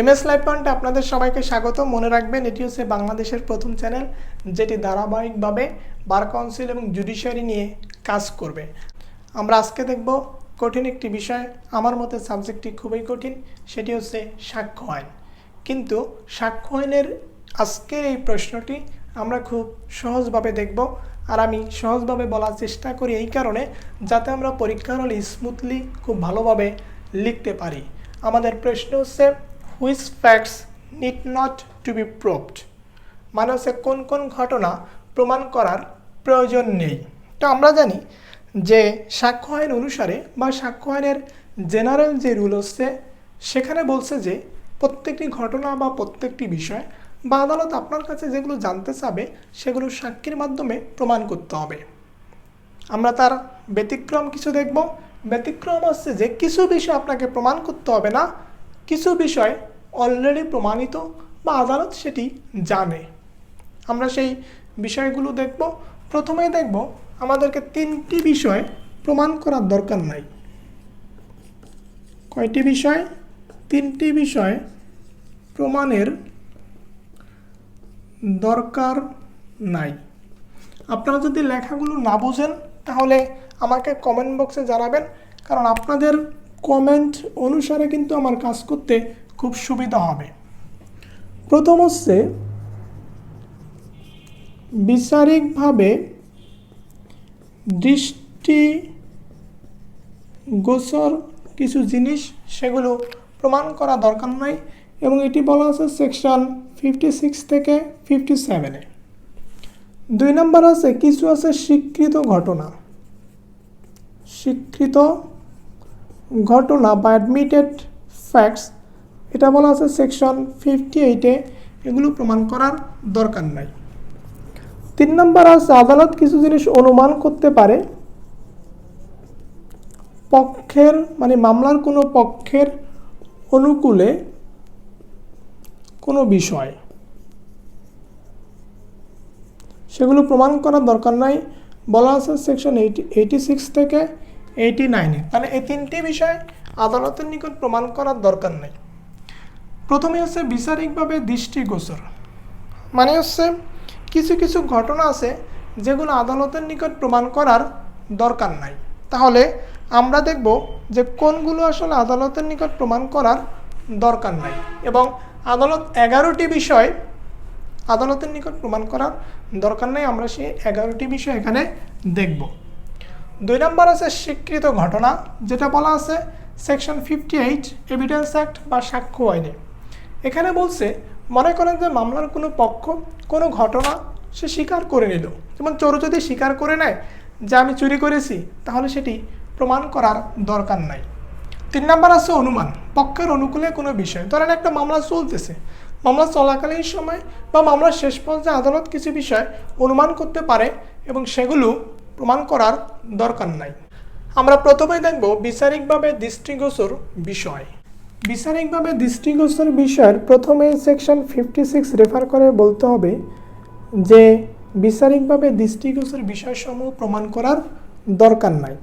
M S live পয়েন্টে আপনাদের সবাইকে স্বাগত। মনে রাখবেন, এটি হচ্ছে বাংলাদেশের প্রথম চ্যানেল যেটি ধারাবাহিকভাবে বার কাউন্সিল এবং জুডিশিয়ারি নিয়ে কাজ করবে। আমরা আজকে দেখব কঠিন একটি বিষয়। আমার মতে সাবজেক্টটি খুবই কঠিন, সেটি হচ্ছে সাক্ষ্য আইন। কিন্তু সাক্ষ্য আইনের আজকের এই প্রশ্নটি আমরা খুব সহজভাবে দেখব আর আমি সহজভাবে বলার চেষ্টা করি এই কারণে যাতে আমরা পরীক্ষার হলে স্মুথলি খুব ভালোভাবে লিখতে পারি। আমাদের প্রশ্ন হচ্ছে which facts need not to be proved মানে হচ্ছে কোন কোন ঘটনা প্রমাণ করার প্রয়োজন নেই। তো আমরা জানি যে সাক্ষ্য আইন অনুসারে বা সাক্ষ্য আইনের জেনারেল যে রুল হচ্ছে, সেখানে বলছে যে প্রত্যেকটি ঘটনা বা প্রত্যেকটি বিষয় বা আদালত আপনার কাছে যেগুলো জানতে চাবে, সেগুলো সাক্ষীর মাধ্যমে প্রমাণ করতে হবে। আমরা তার ব্যতিক্রম কিছু দেখব। ব্যতিক্রম হচ্ছে যে কিছু বিষয় আপনাকে প্রমাণ করতে হবে না কিছু বিষয় অলরেডি প্রমাণিত বা আদালত সেটি জানে। আমরা সেই বিষয়গুলো দেখব। প্রথমেই দেখব আমাদেরকে তিনটি বিষয় প্রমাণ করার দরকার নাই। কয়টি বিষয়? তিনটি বিষয় প্রমাণের দরকার নাই। আপনারা যদি লেখাগুলো না বুঝেন তাহলে আমাকে কমেন্ট বক্সে জানাবেন। কারণ আপনাদের কমেন্ট অনুসারে কিন্তু আমার কাজ করতে খুব সুবিধা হবে। প্রথম হচ্ছে, বিচারিকভাবে দৃষ্টি গোচর কিছু জিনিস সেগুলো প্রমাণ করা দরকার নয় এবং এটি বলা আছে সেকশন ফিফটি সিক্স থেকে ফিফটি সেভেনে দুই নম্বর আছে, কিছু আছে স্বীকৃত ঘটনা। স্বীকৃত ঘটনা বা অ্যাডমিটেড ফ্যাক্টস এটা বলা আছে সেকশন ফিফটি এইটে এগুলো প্রমাণ করার দরকার নাই। তিন নম্বর আছে, আদালত কিছু জিনিস অনুমান করতে পারে। পক্ষের মানে মামলার কোনো পক্ষের অনুকূলে কোনো বিষয়। সেগুলো প্রমাণ করার দরকার নাই। বলা আছে সেকশন এইটি এইটি সিক্স থেকে এইটি নাইনে তাহলে এই তিনটি বিষয় আদালতের নিকট প্রমাণ করার দরকার নেই। প্রথমে হচ্ছে বিচারিকভাবে দৃষ্টিগোচর। মানে হচ্ছে কিছু কিছু ঘটনা আছে যেগুলো আদালতের নিকট প্রমাণ করার দরকার নাই। তাহলে আমরা দেখব যে কোনগুলো আসলে আদালতের নিকট প্রমাণ করার দরকার নাই এবং আদালত এগারোটি বিষয় আদালতের নিকট প্রমাণ করার দরকার নেই আমরা সেই এগারোটি বিষয় এখানে দেখব। দুই নম্বর আছে স্বীকৃত ঘটনা, যেটা বলা আছে section fifty eight evidence act বা সাক্ষ্য আইনে। এখানে বলছে, মনে করেন যে মামলার কোনো পক্ষ, কোনো ঘটনা সে স্বীকার করে নিল। যেমন চোর যদি স্বীকার করে নেয় যে আমি চুরি করেছি, তাহলে সেটি প্রমাণ করার দরকার নাই। তিন নম্বর আছে অনুমান, পক্ষের অনুকূলে কোনো বিষয়। ধরেন একটা মামলা চলতেছে। মামলা চলাকালীন সময় বা মামলার শেষ পর্যায়ে আদালত কিছু বিষয় অনুমান করতে পারে এবং সেগুলো প্রমাণ করার দরকার নাই। আমরা প্রথমেই দেখব বিচারিকভাবে দৃষ্টিগোচর বিষয়। বিচারিকভাবে দৃষ্টিগোচর বিষয়ের প্রথমে সেকশন ফিফটি সিক্স রেফার করে বলতে হবে যে বিচারিকভাবে দৃষ্টিগোচর বিষয়সমূহ প্রমাণ করার দরকার নাই।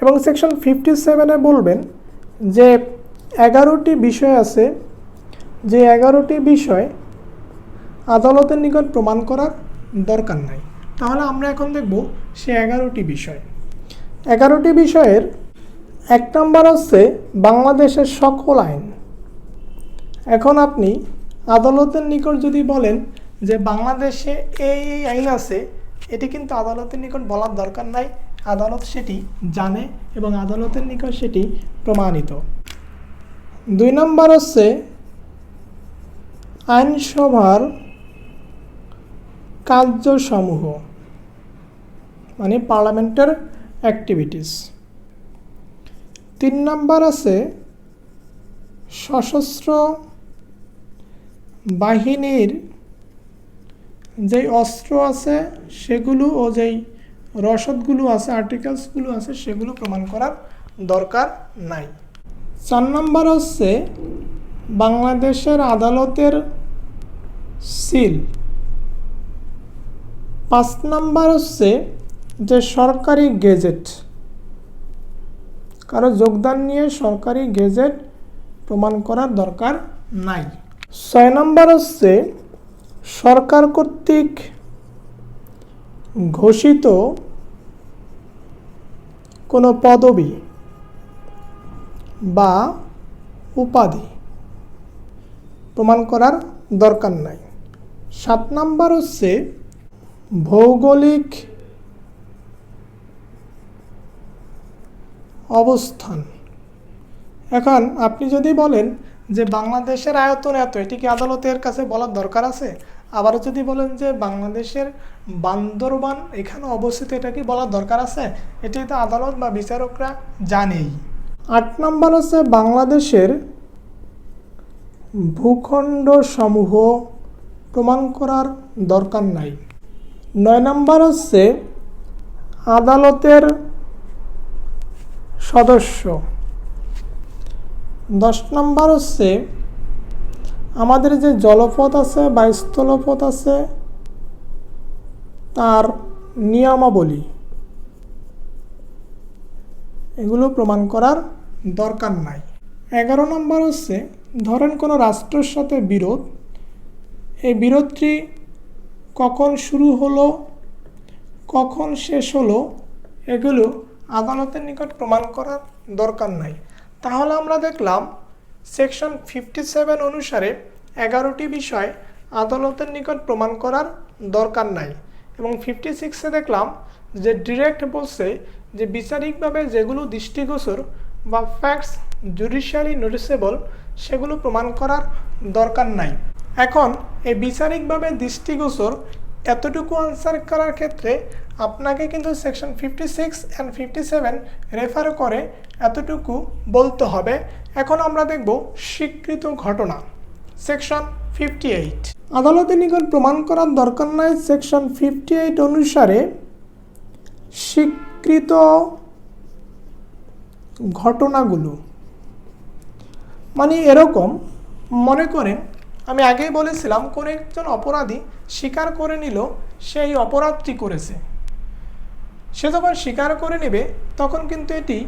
এবং সেকশন ফিফটি সেভেনে বলবেন যে এগারোটি বিষয় আছে, যে এগারোটি বিষয় আদালতের নিকট প্রমাণ করার দরকার নাই। তাহলে আমরা এখন দেখব সে এগারোটি বিষয়। এগারোটি বিষয়ের এক নম্বর হচ্ছে বাংলাদেশের সকল আইন। এখন আপনি আদালতের নিকট যদি বলেন যে বাংলাদেশে এই এই আইন আছে, এটি কিন্তু আদালতের নিকট বলার দরকার নাই। আদালত সেটি জানে এবং আদালতের নিকট সেটি প্রমাণিত। দুই নম্বর হচ্ছে আইনসভার কার্যসমূহ। মানে পার্লামেন্টের অ্যাক্টিভিটিস তিন নম্বর আছে সশস্ত্র বাহিনীর যেই অস্ত্র আছে সেগুলো ও যেই রসদগুলো আছে আর্টিকেলসগুলো আছে, সেগুলো প্রমাণ করার দরকার নাই। চার নম্বর হচ্ছে বাংলাদেশের আদালতের সিল। পাঁচ নাম্বার হচ্ছে যে সরকারি গেজেট, কারও যোগদান নিয়ে সরকারি গেজেট প্রমাণ করার দরকার নাই। ছয় নম্বর হচ্ছে, সরকার কর্তৃক ঘোষিত কোনো পদবি বা উপাধি প্রমাণ করার দরকার নাই। সাত নাম্বার হচ্ছে, ভৌগোলিক অবস্থান। এখন আপনি যদি বলেন যে বাংলাদেশের আয়তন এত, এটি কি আদালতের কাছে বলার দরকার আছে? আবারও যদি বলেন যে বাংলাদেশের বান্দরবান এখানে অবস্থিত, এটা কি বলার দরকার আছে? এটি তো আদালত বা বিচারকরা জানেই। আট নম্বর হচ্ছে বাংলাদেশের ভূখণ্ড সমূহ প্রমাণ করার দরকার নাই। নয় নম্বর হচ্ছে আদালতের সদস্য। দশ নম্বর হচ্ছে, আমাদের যে জলপথ আছে বা স্থলপথ আছে, তার নিয়মাবলী। এগুলো প্রমাণ করার দরকার নাই। এগারো নম্বর হচ্ছে, ধরেন কোনো রাষ্ট্রের সাথে বিরোধ, এই বিরোধটি কখন শুরু হলো, কখন শেষ হলো, এগুলো আদালতের নিকট প্রমাণ করার দরকার নাই। তাহলে আমরা দেখলাম, সেকশন ফিফটি সেভেন অনুসারে এগারোটি বিষয় আদালতের নিকট প্রমাণ করার দরকার নাই এবং ফিফটি সিক্সে দেখলাম যে ডিরেক্ট বলছে যে বিচারিকভাবে যেগুলো দৃষ্টিগোচর বা ফ্যাক্টস জুডিশিয়ালি নোটিসেবল সেগুলো প্রমাণ করার দরকার নাই। এখন এই বিচারিকভাবে দৃষ্টিগোচর এতটুকু আনসার করার ক্ষেত্রে আপনাকে কিন্তু section fifty six and fifty seven refer করে এতটুকু বলতে হবে। এখন আমরা দেখব স্বীকৃত ঘটনা সেকশন ফিফটি এইট আদালতের নিকট প্রমাণ করার দরকার নাই সেকশন ফিফটি এইট অনুসারে স্বীকৃত ঘটনাগুলো। মানে এরকম মনে করেন আমি আগেই বলেছিলাম, কোনো একজন অপরাধী স্বীকার করে নিল, সেই অপরাধটি করেছে। সে যখন স্বীকার করে নেবে, তখন কিন্তু এটি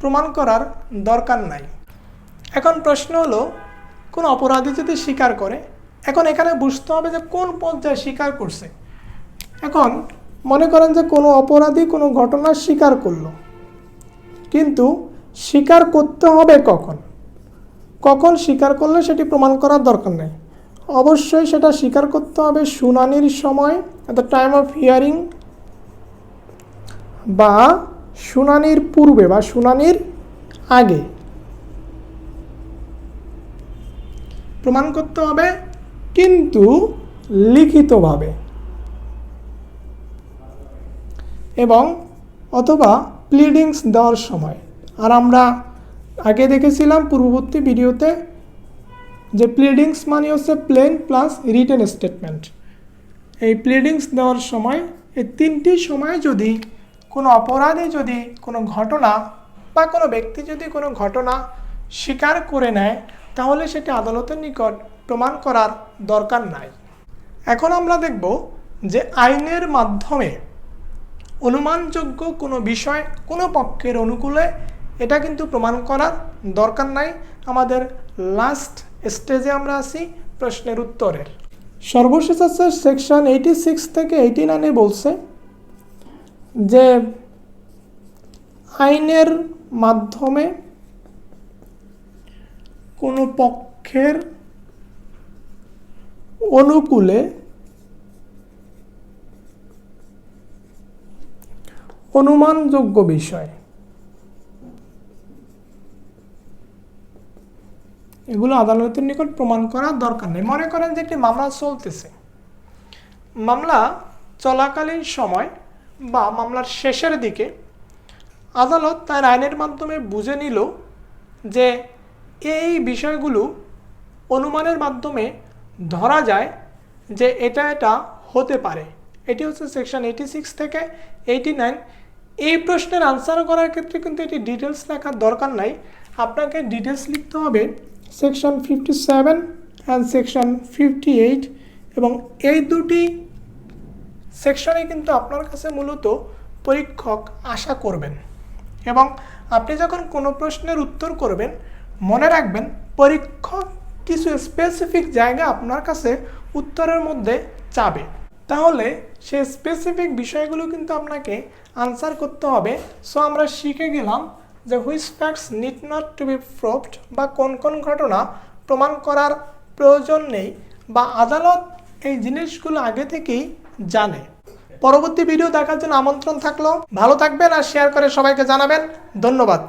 প্রমাণ করার দরকার নাই। এখন প্রশ্ন হলো, কোন অপরাধী যদি স্বীকার করে, এখন এখানে বুঝতে হবে যে কোন পর্যায়ে স্বীকার করছে। এখন মনে করেন যে কোনো অপরাধী কোনো ঘটনা স্বীকার করল। কিন্তু স্বীকার করতে হবে কখন? কখন স্বীকার করলে সেটি প্রমাণ করার দরকার নেই। অবশ্যই সেটা স্বীকার করতে হবে শুনানির সময় at the time of hearing বা শুনানির পূর্বে, বা শুনানির আগে। প্রমাণ করতে হবে কিন্তু লিখিতভাবে। এবং অথবা প্লিডিংস দেওয়ার সময়। আর আমরা আগে দেখেছিলাম, পূর্ববর্তী ভিডিওতে যে প্লিডিংস মানে হচ্ছে প্লেন প্লাস রিটেন স্টেটমেন্ট এই প্লিডিংস দেওয়ার সময়, এই তিনটি সময় যদি কোনো অপরাধী যদি কোনো ঘটনা বা কোনো ব্যক্তি যদি কোনো ঘটনা স্বীকার করে নেয়, তাহলে সেটি আদালতের নিকট প্রমাণ করার দরকার নাই। এখন আমরা দেখব যে আইনের মাধ্যমে অনুমানযোগ্য কোনো বিষয় কোনো পক্ষের অনুকূলে এটা কিন্তু প্রমাণ করার দরকার নাই। আমাদের লাস্ট স্টেজে আমরা আছি প্রশ্নের উত্তরের। সর্বশেষ আছে সেকশন এইটি সিক্স থেকে এইটি নাইনে বলছে যে আইনের মাধ্যমে কোনো পক্ষের অনুকূলে অনুমানযোগ্য বিষয় এগুলো আদালতের নিকট প্রমাণ করার দরকার নেই। মনে করেন যে একটি মামলা চলতেছে। মামলা চলাকালীন সময় বা মামলার শেষের দিকে আদালত তার আইনের মাধ্যমে বুঝে নিল যে এই বিষয়গুলো অনুমানের মাধ্যমে ধরা যায় যে এটা এটা হতে পারে। এটি হচ্ছে সেকশন এইটি সিক্স থেকে এইটি নাইন এই প্রশ্নের আনসার করার ক্ষেত্রে কিন্তু এটি ডিটেলস লেখার দরকার নাই। আপনাকে ডিটেলস লিখতে হবে section fifty seven and section fifty eight এবং এই দুটি সেকশনে কিন্তু আপনার কাছে মূলত পরীক্ষক আশা করবেন। এবং আপনি যখন কোনো প্রশ্নের উত্তর করবেন, মনে রাখবেন পরীক্ষক কিছু স্পেসিফিক জায়গা আপনার কাছে উত্তরের মধ্যে চাবে। তাহলে সে স্পেসিফিক বিষয়গুলো কিন্তু আপনাকে আনসার করতে হবে। সো আমরা শিখে গেলাম যে which facts need not to be proved বা কোন কোন ঘটনা প্রমাণ করার প্রয়োজন নেই বা আদালত এই জিনিসগুলো আগে থেকেই জানে। পরবর্তী ভিডিও দেখার জন্য আমন্ত্রণ থাকল। ভালো থাকবেন আর শেয়ার করে সবাইকে জানাবেন। ধন্যবাদ।